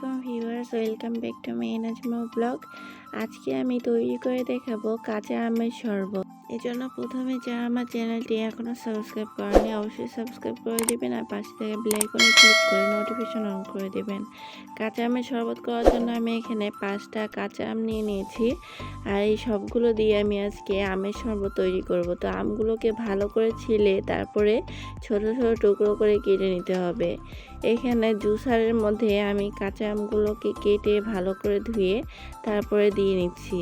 confío welcome back to my Najma blog আজকে আমি তৈরি করে দেখাবো কাঁচা আমের শরবত। এই জন্য প্রথমে যারা আমার চ্যানেলটি এখনও সাবস্ক্রাইব করেনি, অবশ্যই সাবস্ক্রাইব করে দেবেন আর পাশে থেকে বেলাইকনে ক্লিক করে নোটিফিকেশন অন করে দেবেন। কাঁচা আমের শরবত করার জন্য আমি এখানে পাঁচটা কাঁচা আম নিয়ে নিয়েছি। আর এই সবগুলো দিয়ে আমি আজকে আমের শরবত তৈরি করব। তো আমগুলোকে ভালো করে ছিলে তারপরে ছোট ছোট টুকরো করে কেটে নিতে হবে। এখানে জুসারের মধ্যে আমি কাঁচা আমগুলোকে কেটে ভালো করে ধুয়ে তারপরে দিয়ে নিচ্ছি।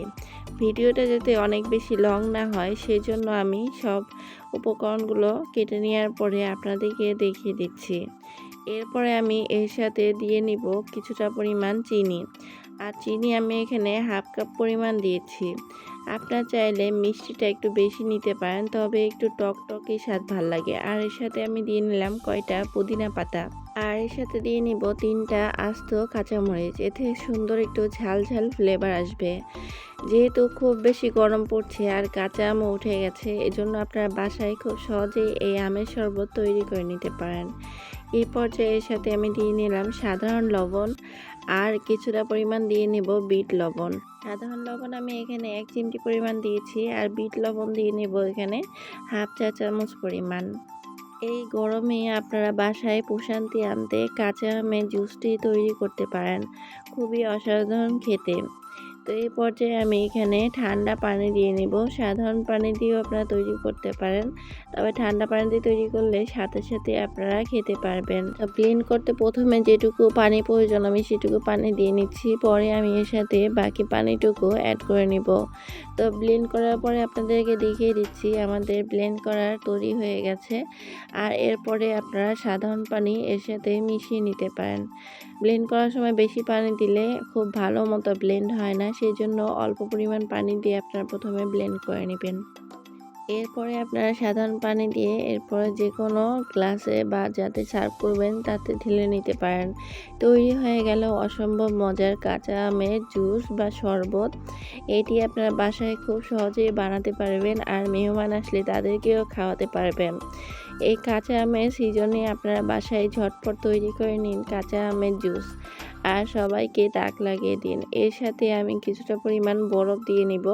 ভিডিওটা যাতে অনেক বেশি লং না হয় সেই জন্য আমি সব উপকরণগুলো কেটে নেওয়ার পরে আপনাদেরকে দেখিয়ে দিচ্ছি। এরপরে আমি এর সাথে দিয়ে নিব কিছুটা পরিমাণ চিনি। আর চিনি আমি এখানে হাফ কাপ পরিমাণ দিয়েছি। আপনার চাইলে মিষ্টিটা একটু বেশি নিতে পারেন, তবে একটু টক টকই স্বাদ ভালো লাগে। আর এর সাথে আমি দিয়ে নিলাম কয়টা পুদিনা পাতা। আর এর সাথে দিয়ে নিব তিনটা আস্ত কাঁচামরিচ। এতে সুন্দর একটু ঝাল ঝাল ফ্লেভার আসবে। যেহেতু খুব বেশি গরম পড়ছে আর কাঁচা আমও উঠে গেছে, এজন্য আপনারা বাসায় খুব সহজেই এই আমের শরবত তৈরি করে নিতে পারেন। এই পর্যায়ে এর সাথে আমি দিয়ে নিলাম সাধারণ লবণ আর কিছুটা পরিমাণ দিয়ে নেব বিট লবণ। সাধারণ লবণ আমি এখানে এক চিমটি পরিমাণ দিয়েছি আর বিট লবণ দিয়ে নেব এখানে হাফ চা চামচ পরিমাণ। এই গরমে আপনারা বাসায় প্রশান্তি আনতে কাঁচা আমের জুসটি তৈরি করতে পারেন। খুবই অসাধারণ খেতে। তো এই পর্যায়ে আমি এখানে ঠান্ডা পানি দিয়ে নেব। সাধারণ পানি দিয়েও আপনারা তৈরি করতে পারেন। তবে ঠান্ডা পানি দিয়ে তৈরি করলে সাথে সাথে আপনারা খেতে পারবেন। ব্লেন্ড করতে প্রথমে যেটুকু পানি প্রয়োজন আমি সেটুকু পানি দিয়ে নিচ্ছি। পরে আমি এর সাথে বাকি পানিটুকু অ্যাড করে নিব। তো ব্লেন্ড করার পরে আপনাদেরকে দেখিয়ে দিচ্ছি, আমাদের ব্লেন্ড করার তৈরি হয়ে গেছে। আর এরপরে আপনারা সাধারণ পানি এর সাথে মিশিয়ে নিতে পারেন। ব্লেন্ড করার সময় বেশি পানি দিলে খুব ভালো মতো ব্লেন্ড হয় না সেই জন্য অল্প পরিমাণ পানি দিয়ে আপনারা প্রথমে ব্লেন্ড করে নেবেন। এরপরে আপনারা সাধারণ পানি দিয়ে এরপরে যে কোনো গ্লাসে বা যাতে সার্ভ করবেন তাতে ঢেলে নিতে পারেন। তৈরি হয়ে গেল অসম্ভব মজার কাঁচা আমের জুস বা শরবত। এটি আপনারা বাসায় খুব সহজেই বানাতে পারবেন আর মেহমান আসলে তাদেরকেও খাওয়াতে পারবেন। এই কাঁচা আমের সিজনে আপনারা বাসায় ঝটপট তৈরি করে নিন কাঁচা আমের জুস আর সবাইকে দাগ লাগিয়ে দিন। এর সাথে আমি কিছুটা পরিমাণ বরফ দিয়ে নিব।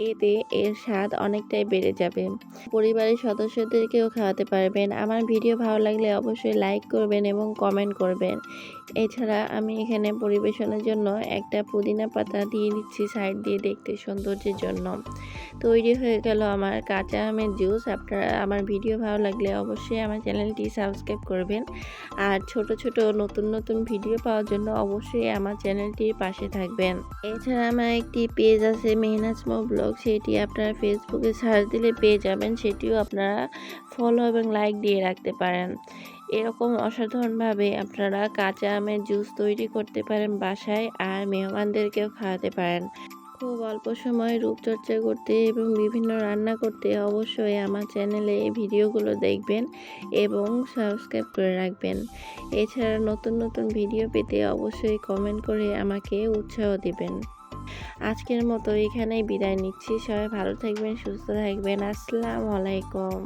এতে এর স্বাদ অনেকটাই বেড়ে যাবে। পরিবারের সদস্যদেরকেও খাওয়াতে পারবেন। আমার ভিডিও ভালো লাগলে অবশ্যই লাইক করবেন এবং কমেন্ট করবেন। এছাড়া আমি এখানে পরিবেশনের জন্য একটা পুদিনা পাতা দিয়ে দিচ্ছি সাইড দিয়ে দেখতে সৌন্দর্যের জন্য। তৈরি হয়ে গেল আমার কাঁচা আমের জুস। আপনারা আমার ভিডিও ভালো লাগলে অবশ্যই আমার চ্যানেলটি সাবস্ক্রাইব করবেন। আর ছোট ছোট নতুন নতুন ভিডিও পাওয়ার জন্য অবশ্যই আমার চ্যানেলটির পাশে থাকবেন। এছাড়া আমার একটি পেজ আছে মেহনাজমো ব্লগ। সেটি আপনারা ফেসবুকে সার্চ দিলে পেয়ে যাবেন। সেটিও আপনারা ফলো এবং লাইক দিয়ে রাখতে পারেন। এরকম অসাধারণভাবে আপনারা কাঁচা আমের জুস তৈরি করতে পারেন বাসায় আর মেহমানদেরকেও খাওয়াতে পারেন। খুব অল্প সময়ে রূপচর্চা করতে এবং বিভিন্ন রান্না করতে অবশ্যই আমার চ্যানেলে এই ভিডিওগুলো দেখবেন এবং সাবস্ক্রাইব করে রাখবেন। এছাড়া নতুন নতুন ভিডিও পেতে অবশ্যই কমেন্ট করে আমাকে উৎসাহ দিবেন। আজকের মতো এখানেই বিদায় নিচ্ছি। সবাই ভালো থাকবেন, সুস্থ থাকবেন। আসসালামু আলাইকুম।